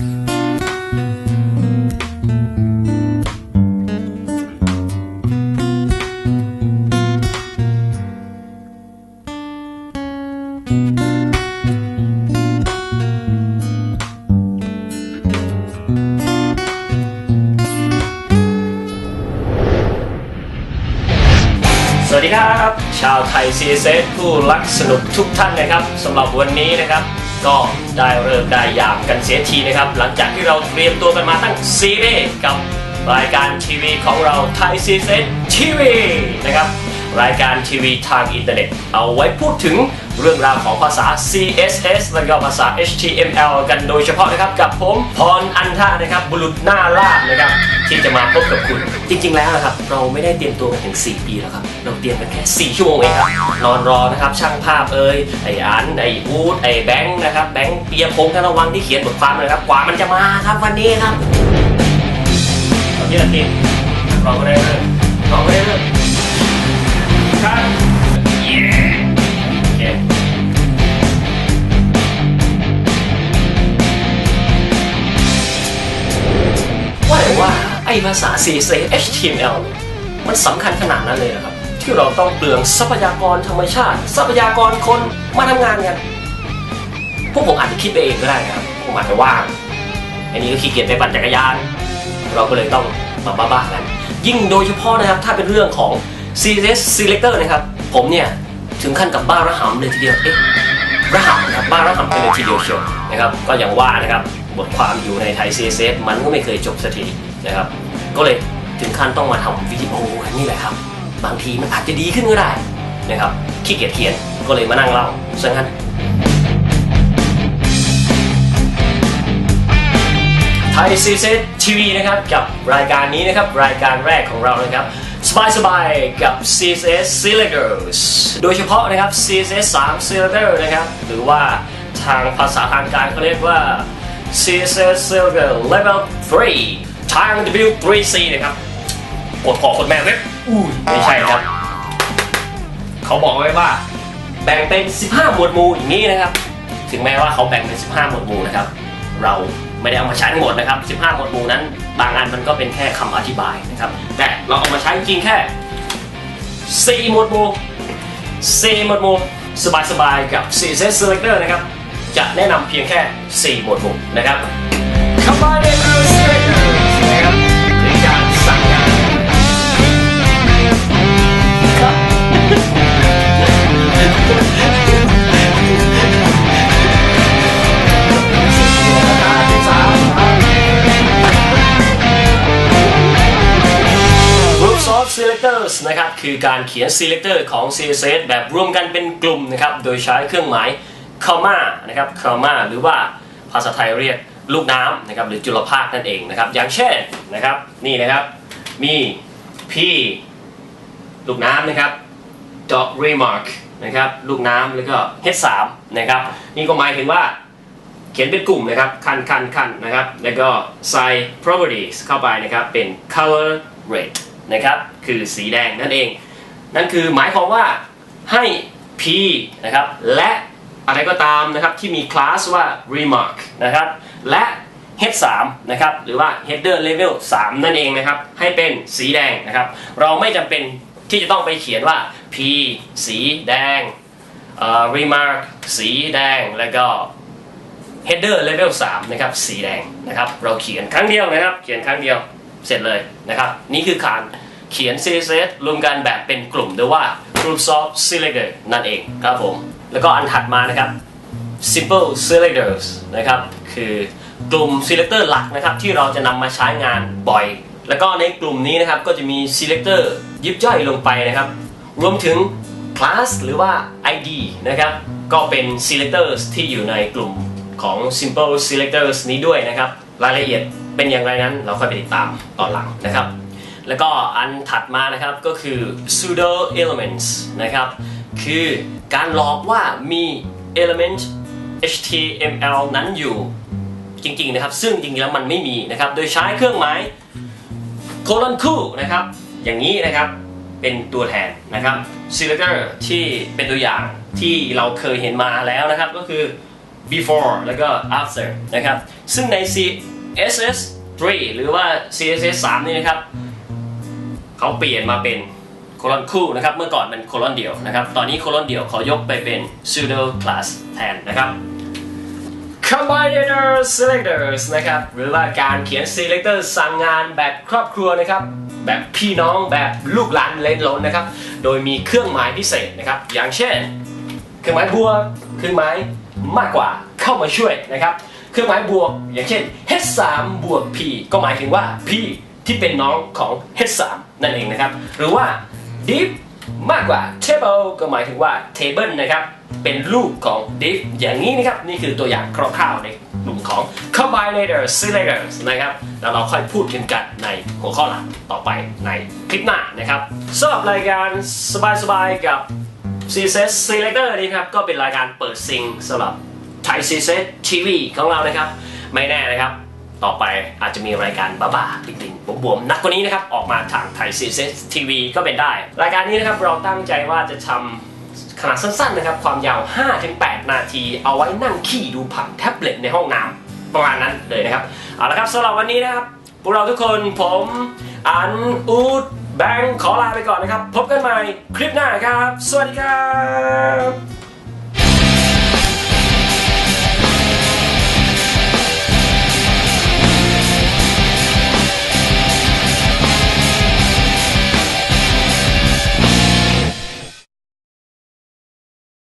สวัสดีครับ ชาวไทย CSS ผู้รักสนุกทุกท่านนะครับสำหรับวันนี้นะครับ ก็ได้เริ่มได้ยามกันเสียทีนะครับ หลังจากที่เราเตรียมตัวกันมาตั้งซีรีส์กับรายการทีวีของเราไทย CSS ทีวีนะครับรายการทีวีทางอินเทอร์เน็ต เอาไว้พูดถึงเรื่องราวของภาษา CSS และก็ภาษา HTML กันโดยเฉพาะนะครับกับผมพรอันทะนะครับบุรุษหน้าลาบนะครับที่จะมาพบกับคุณ จริง ๆ แล้วนะครับเราไม่ได้เตรียมตัวกันถึง 4 ปีแล้วครับ เราเตรียมกันแค่ 4 ชั่วโมงเองครับนอนรอนะครับช่างภาพเอ่ยไอ้อันไอ้อูดไอ้แบงค์นะครับแบงค์เปียพงษ์ธนวังที่เขียนบทความนะครับกว่ามันจะมาครับวันนี้ครับเราที่ละทีเราก็ได้เริ่มเราก็ได้เริ่มครับเย้โอเคว่าแต่ว่าไอ้ภาษา CSS HTML มันสำคัญขนาดนั้นเลยนะครับ ที่เราต้องเปลืองทรัพยากรธรรมชาติ ทรัพยากรคนมาทำงานกันพวกผมอาจจะคิดไปเองก็ได้นะครับผมอาจจะว่างอันนี้ก็ขี้เกียจไปปั่นจักรยาน เราก็เลยต้องมาบ้าๆกันยิ่งโดยเฉพาะนะครับถ้าเป็นเรื่องของ CSS Selector นะครับ ผมเนี่ย ถึงขั้นกับบ้าระหำเลยทีเดียวเอ๊ะระหำนะครับบ้าระหำไปเลยทีเดียวเชียวนะครับก็อย่างว่านะครับบทความอยู่ในไทย CSS มันก็ไม่เคยจบสักทีนะครับ ก็เลยถึงขั้นต้องมาทำวิดีโอนี่แหละครับ บางทีมันอาจจะดีขึ้นก็ได้นะครับขี้เกียจเขียนก็เลยมานั่งเล่าซะงั้นไทยซีเซทีวีนะครับกับรายการนี้นะครับรายการแรกของเรานะครับสบายๆกับ CSS Selectors โดยเฉพาะนะครับ CSS 3 Selector นะครับหรือว่าทางภาษาทางการเขาเรียกว่า CSS Selector Level 3 ทาง W3C นะครับ กดขอคนแม่เว็บอุ้ยไม่ใช่ครับ เขาบอกไว้ว่า แบ่งเป็น 15 หมวดหมู่อย่างนี้นะครับ ถึงแม้ว่าเขาแบ่งเป็น 15 หมวดหมู่นะครับ เราไม่ได้เอามาใช้ทั้งหมดนะครับ 15 หมวดหมู่นั้น บางอันมันก็เป็นแค่คำอธิบายนะครับ แต่เราเอามาใช้จริงแค่ 4 หมวดหมู่ 4 หมวดหมู่สบายๆกับ CSS Selector นะครับ จะแนะนำเพียงแค่ 4 หมวดหมู่นะครับ Combine Illustrators น Selectors นะครับคือการเขียน Selector ของ CSS แบบรวมกันเป็นกลุ่มนะครับโดยใช้เครื่องหมาย comma นะครับ comma หรือว่าภาษาไทยเรียกลูกน้ำนะครับหรือจุลภาคนั่นเองนะครับ อย่างเช่นนะครับนี่นะครับมี p ลูกน้ำนะครับ dot remark นะครับลูกน้ำแล้วก็ h3 นะครับนี่ก็หมายถึงว่าเขียนเป็นกลุ่มนะครับคันคันคันนะครับ แล้วก็ใส่ properties เข้าไปนะครับเป็น color red นะครับคือสีแดงนั่นเอง นั่นคือหมายความว่าให้ p นะครับและอะไรก็ตามนะครับที่มีคลาสว่า remark นะครับและ head 3นะครับหรือว่า header level 3 นั่นเองนะครับให้เป็นสีแดงนะครับเราไม่จำเป็นที่จะต้องไปเขียนว่า p สีแดง remark สีแดงแล้วก็ header level 3 นะครับ สีแดงนะครับ เราเขียนครั้งเดียวนะครับ เขียนครั้งเดียว เสร็จเลยนะครับ นี่คือการเขียน CSS รวมกันแบบเป็นกลุ่มหรือว่า groups of selector นั่นเองครับผม แล้วก็อันถัดมานะครับ simple selectors นะครับ คือกลุ่ม selector หลักนะครับ ที่เราจะนำมาใช้งานบ่อย แล้วก็ในกลุ่มนี้นะครับ ก็จะมี selector ยิบย่อยลงไปนะครับ รวมถึง class หรือว่า id นะครับ ก็เป็น selectors ที่อยู่ในกลุ่มของ simple selectors นี้ด้วยนะครับ รายละเอียด เป็นอย่างไรนั้นเราค่อยไปติดตามตอนหลังนะครับ แล้วก็อันถัดมานะครับก็คือ pseudo elements นะครับ คือการหลอกว่ามี element HTML นั้นอยู่จริงๆนะครับ ซึ่งจริงๆแล้วมันไม่มีนะครับ โดยใช้เครื่องหมาย colon คู่นะครับ อย่างนี้นะครับเป็นตัวแทนนะครับ selector ที่เป็นตัวอย่างที่เราเคยเห็นมาแล้วนะครับก็คือ before แล้วก็ after นะครับ ซึ่งใน CSS 3 หรือว่า CSS 3 นี่นะครับเขาเปลี่ยนมาเป็นโคลอนคู่นะครับ เมื่อก่อนเป็นโคลอนเดี่ยวนะครับ ตอนนี้โคลอนเดี่ยวขอยกไปเป็น pseudo class แทนนะครับ combinator selectors นะครับ หรือว่าการเขียน selector สั่งงานแบบครอบครัวนะครับ แบบพี่น้องแบบลูกหลานเล่นล้นนะครับ โดยมีเครื่องหมายพิเศษนะครับ อย่างเช่น เครื่องหมายบวกเครื่องหมายมากกว่าเข้ามาช่วยนะครับ เครื่องหมายบวก อย่างเช่น h3 บวก p ก็หมายถึงว่า p ที่เป็นน้องของ h3 นั่นเองนะครับ หรือว่า div มากกว่า table ก็หมายถึงว่า table นะครับ เป็นลูกของ div อย่างนี้นะครับ นี่คือตัวอย่างคร่าวๆในกลุ่มของ combinator selectors นะครับ แล้วเราค่อยพูดกันกันในหัวข้อหลักต่อไปในคลิปหน้านะครับสำหรับรายการสบายๆกับ CSS Selector นี่ครับ ก็เป็นรายการเปิดซิงสำหรับ Thai CSS TV ของเรานะครับ ไม่แน่นะครับ ต่อไปอาจจะมีรายการบ้าๆติ่งๆบวมๆนักกว่านี้นะครับ ออกมาทาง Thai CSS TV ก็เป็นได้ รายการนี้นะครับเราตั้งใจว่าจะทำขนาดสั้นๆนะครับ ความยาว 5-8 นาที เอาไว้นั่งขี้ดูผ่านแท็บเล็ตในห้องน้ำประมาณนั้นเลยนะครับ เอาละครับสำหรับวันนี้นะครับ พวกเราทุกคนผมอันอูดแบงค์ขอลาไปก่อนนะครับ พบกันใหม่คลิปหน้าครับ สวัสดีครับ